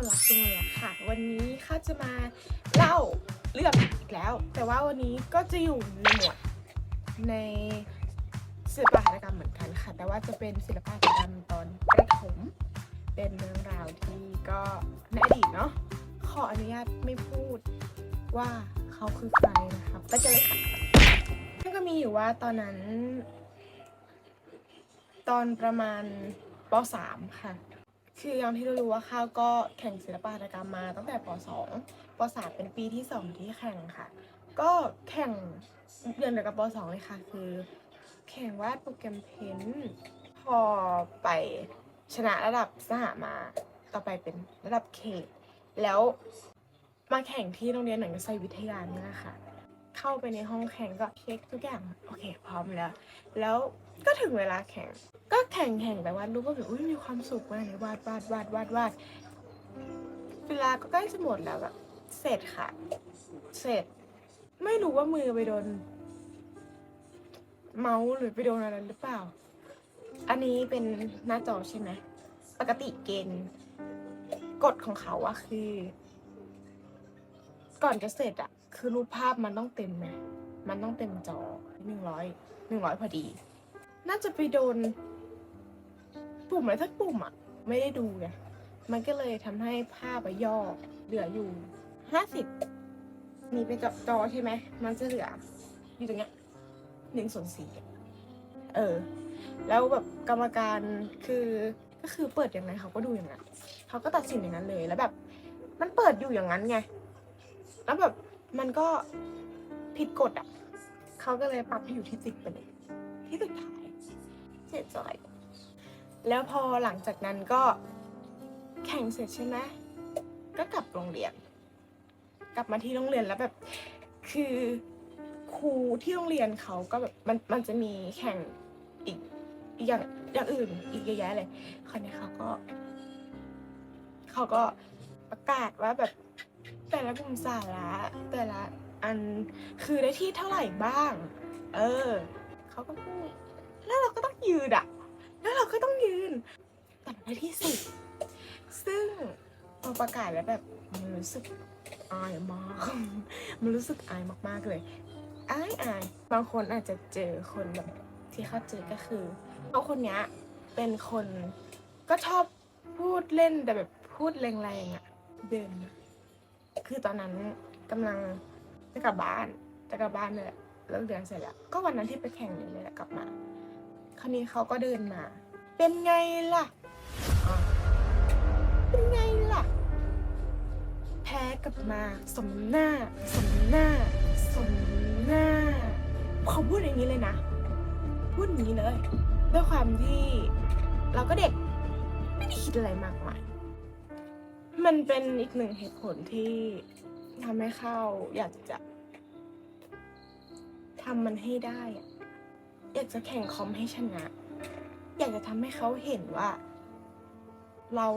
มกมลรักกมลรักค่ะ วันนี้ข้าจะมาเล่าเรื่องอีกแล้ว แต่ว่าวันนี้ก็จะอยู่ในหมวดในศิลปหัตถกรรมเหมือนกันค่ะ แต่ว่าจะเป็นศิลปหัตถกรรมตอนประถม เป็นเรื่องราวที่ก็ในอดีตเนาะขออนุญาตไม่พูดว่าเขาคือใครนะครับไปกันเลยค่ะนั่นก็มีอยู่ว่าตอนนั้น ตอนประมาณป .3 ค่ะ คืออย่างที่รู้ว่าข้าวก็แข่งศิลปหัตถกรรมมาตั้งแต่ป .2 ป .3 เป็นปีที่ 2 ที่แข่งค่ะ ก็แข่งเดือนเดียวกับป .2 เลยค่ะ คือ แข่งวาดโปรแกรมเพนท์พอไปชนะระดับสหมาต่อไปเป็นระดับเขต แล้วมาแข่งที่โรงเรียนหนังไซวิทยาเนี่ยนะคะเข้าไปในห้องแข่งก็เช็คทุกอย่าง โอเค พร้อมแล้ว แล้ว ก็ถึงเวลาแข่ง ก็แข่งแข่งไปวาดรูปก็แบบอุ้ยมีความสุขมากเลยวาดวาดวาดวาดวาดเวลาก็ใกล้จะหมดแล้วแบบเสร็จค่ะ เสร็จ ไม่รู้ว่ามือไปโดน เมาส์หรือไปโดนอะไรหรือเปล่า อันนี้เป็นหน้าจอใช่ไหมปกติเกณฑ์กฎของเขาอะคือ ก่อนจะเสร็จอะคือรูปภาพมันต้องเต็มไหมมันต้องเต็มจอหนึ่งร้อยหนึ่งร้อยพอดี น่าจะไปโดน ปุ่มอะไรสักปุ่มอะไม่ได้ดูไงมันก็เลยทำให้ภาพอะย่อเหลืออยู่ห้าสิบมีเป็นจอจอใช่ไหม มันจะเหลืออยู่ตรงเนี้ยหนึ่งส่วนสี่เออ แล้วแบบกรรมการคือก็คือเปิดอย่างไรเขาก็ดูอย่างนั้นเขาก็ตัดสินอย่างนั้นเลยแล้วแบบ มันเปิดอยู่อย่างนั้นไง แล้วแบบมันก็ผิดกฎอะเขาก็เลยปรับให้อยู่ที่สิบไปเลยที่สุดท้าย เสียใจ แล้วพอหลังจากนั้นก็แข่งเสร็จใช่ไหมก็กลับโรงเรียน กลับมาที่โรงเรียนแล้วแบบ คือครูที่โรงเรียนเขาก็แบบมันมันจะมีแข่งอีกอย่างอย่างอื่นอีกเยอะแยะเลยคราวนี้เขาก็เขาก็ประกาศว่าแบบแต่ละกลุ่มสาระแต่ละอันคือได้ที่เท่าไหร่บ้าง เออเขาก็พูด แล้วเราก็ต้องยืนอะแล้วเราก็ต้องยืนแต่ได้ที่สิบซึ่งพอประกาศแล้วแบบมันรู้สึกอายมาก มันรู้สึกอายมากๆเลยอายอายบางคนอาจจะเจอคนแบบที่เขาเจอก็คือเขาคนเนี้ยเป็นคนก็ชอบพูดเล่นแต่แบบพูดแรงๆอะเดินคือตอนนั้นกำลังจะกลับบ้านจะกลับบ้านเลยและเลิกเรียนเสร็จแล้วก็วันนั้นที่ไปแข่งเนี่ยแหละกลับมา คราวนี้เขาก็เดินมา เป็นไงล่ะ เป็นไงล่ะ แพ้กลับมา สมหน้า สมหน้า สมหน้า เขาพูดอย่างนี้เลยนะ พูดอย่างนี้เลย ด้วยความที่เราก็เด็ก ไม่ได้คิดอะไรมากมาย มันเป็นอีกหนึ่งเหตุผลที่ทำให้เข้าอยากจะทำมันให้ได้อะ อยากจะแข่งคอมให้ชนะ อยากจะทำให้เขาเห็นว่า เรา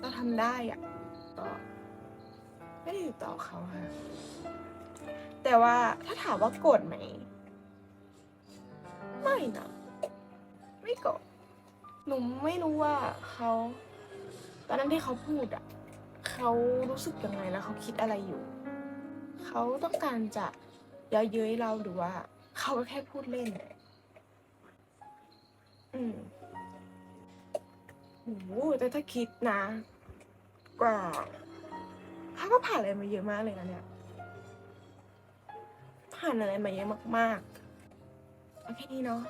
เราทำได้อะก็ไม่ได้ติดต่อเขาค่ะ แต่ว่าถ้าถามว่าโกรธไหม ไม่นะไม่โกรธหนูไม่รู้ว่าเขาตอนนั้นที่เขาพูดอะเขารู้สึกยังไงแล้วเขาคิดอะไรอยู่ เขาต้องการจะเย้อเย้ยเราหรือว่า เขาก็แค่พูดเล่น อืมโอ้โหแต่ถ้าคิดนะกว่าเขาก็ผ่านอะไรมาเยอะมากเลยนะเนี่ย ผ่านอะไรมาเยอะมากๆ เอาแค่นี้เนาะ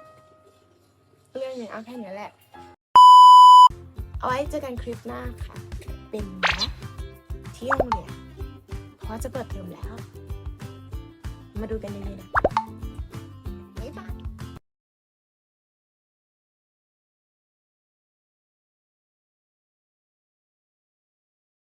เรื่องนี้เอาแค่นี้แหละ เอาไว้เจอกันคลิปหน้าค่ะ เป็นนะที่โรงเรียนเพราะจะเปิดเทอมแล้ว มาดูกันดีๆนะ